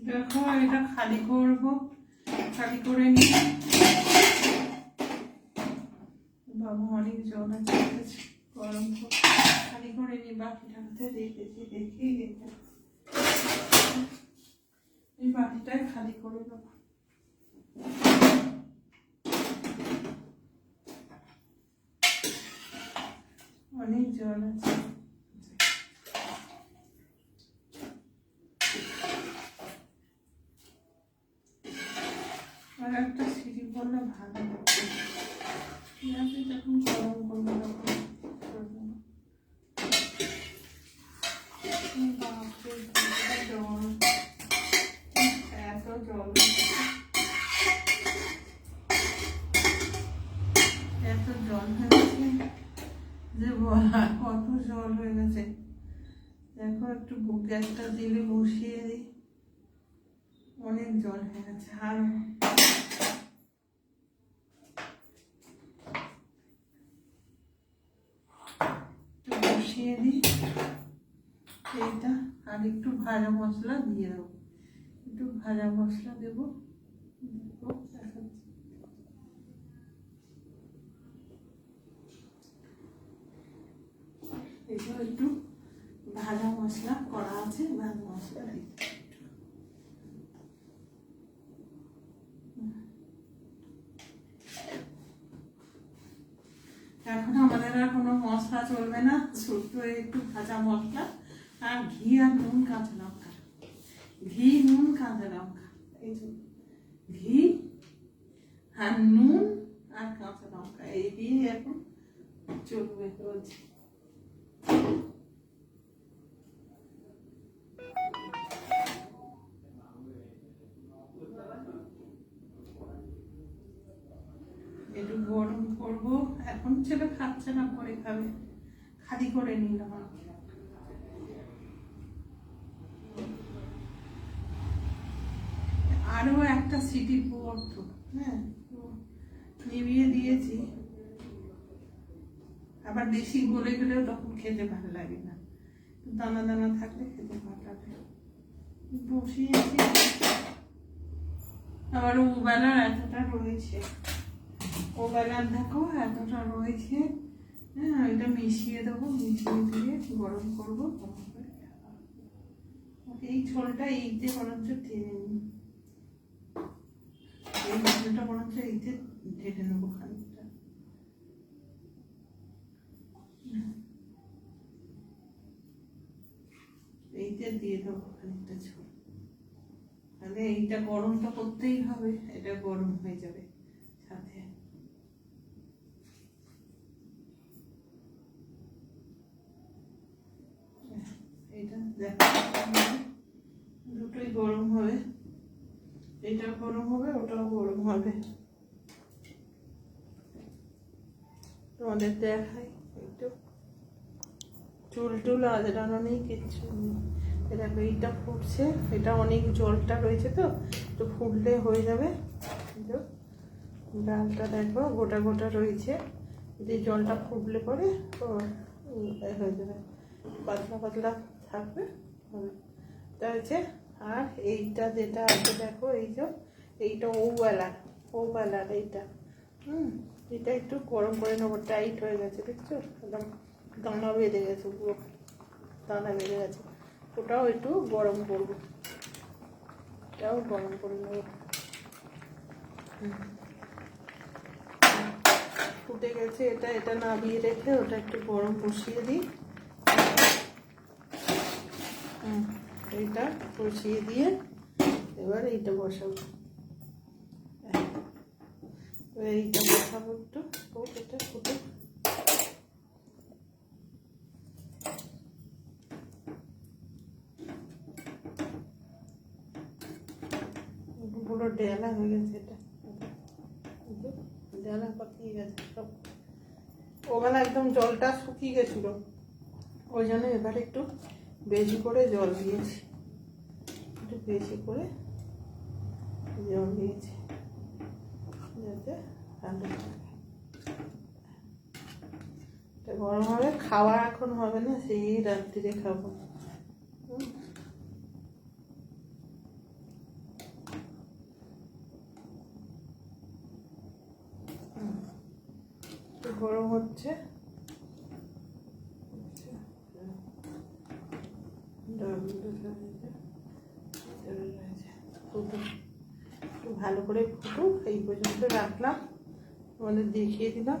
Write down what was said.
দেখো, এটা খালি করব। খালি করে নিয়ে বাবা অনেক জল আছে গরম খালি করে নিয়ে বাকিটাতে রেখেছি রেখে রেখে এই বাটিটাই খালি করে দেবো। অনেক জল আছে আর একটা সিঁড়ি করলে ভালো হতো যখন গরম করব, তখন জল। এত জল এত জল যে বলা কত জল হয়ে গেছে। দেখো, একটু গ্যাসটা দিলে বসিয়ে দিই। অনেক জল হয়ে গেছে। আর একটু বসিয়ে দিই। এইটা আর একটু ভাজা মশলা দিয়ে দেবো। একটু ভাজা মশলা দেবো। এটা একটু ভাজা মশলা করা আছে, ভাজা মশলা দিই এখন আমাদের আর কোনো মশলা চলবে না শুধু একটু ভাজা মশলা আর ঘি আর নুন কাঁচা লঙ্কা। ঘি, নুন, কাঁচা লঙ্কা, এই ঘি আর নুন আর কাঁচা লঙ্কা, এই দিয়ে এখন চলবে রোজ। একটু গরম করব। এখন ছেলে খাচ্ছে না, পরে খাবে। খালি করে নিলাম আমি। আরও একটা সিটি পড়তো হ্যাঁ নিভিয়ে দিয়েছি। আবার বেশি গলে গেলেও তখন খেতে ভালো লাগে না। দানা দানা থাকলে খেতে ভালো লাগে। বসিয়েছি। আবার ও বেলার এতটা রয়েছে। ও বেলার দেখো এতটা রয়েছে। হ্যাঁ এটা মিশিয়ে দেবো, মিশিয়ে দিয়ে গরম করব এই ঝোলটা এই হচ্ছে টেনে নিই এই ঝোলটা হচ্ছে এই দিয়ে নেব খানিকটা। এইটা দিয়ে দেবো খানিকটা ঝোল। তাহলে এইটা গরমটা করতেই হবে, এটা গরম হয়ে যাবে সাথে এটা দেখো দুটোই গরম হবে। এটা গরম হবে, ওটাও গরম হবে। তোমাদের দেখাই একটু চুল টুল আজরানো নেই, কিচ্ছু নেই। এ দেখো, এইটা ফুটছে, এটা অনেক জলটা রয়েছে তো একটু ফুটলে হয়ে যাবে। ডালটা দেখো, গোটা গোটা রয়েছে। যে জলটা ফুটলে পরে এ হয়ে যাবে। পাতলা পাতলা থাকবে। হবে তা হচ্ছে আর এইটা যেটা আছে, দেখো, এই যে, এইটা ওবেলার ওবেলার এইটা। হুম, এটা একটু গরম করে নেব, টাইট হয়ে গেছে, দেখছ? একদম দানা বেঁধে গেছে, পুরো দানা বেঁধে গেছে। ওটাও একটু গরম করব। এটাও গরম করে নেব। ফুটে গেছে এটা এটা নামিয়ে রেখে ওটা একটু গরম বসিয়ে দিই হুম, এইটা বসিয়ে দিয়ে এবার এইটা বসাবো। এইটা বসাবো একটু। এটা ফুটে পুরো ডেলা হয়ে গেছে এটা। ডেলা পাকিয়ে গেছে সব। ওখানে একদম জলটা শুকিয়ে গেছিল। ওই জন্য এবার একটু বেশি করে জল দিয়েছি। বেশি করে জল দিয়েছি, যাতে ঠান্ডা থাকে গরম হবে, খাওয়া এখন হবে না, সেই রাত্রিরে খাব। গরম হচ্ছে। আচ্ছা, হ্যাঁ। ডাল ভালো করে ফুটুক এই পর্যন্ত রাখলাম। তোমাদের দেখিয়ে দিলাম।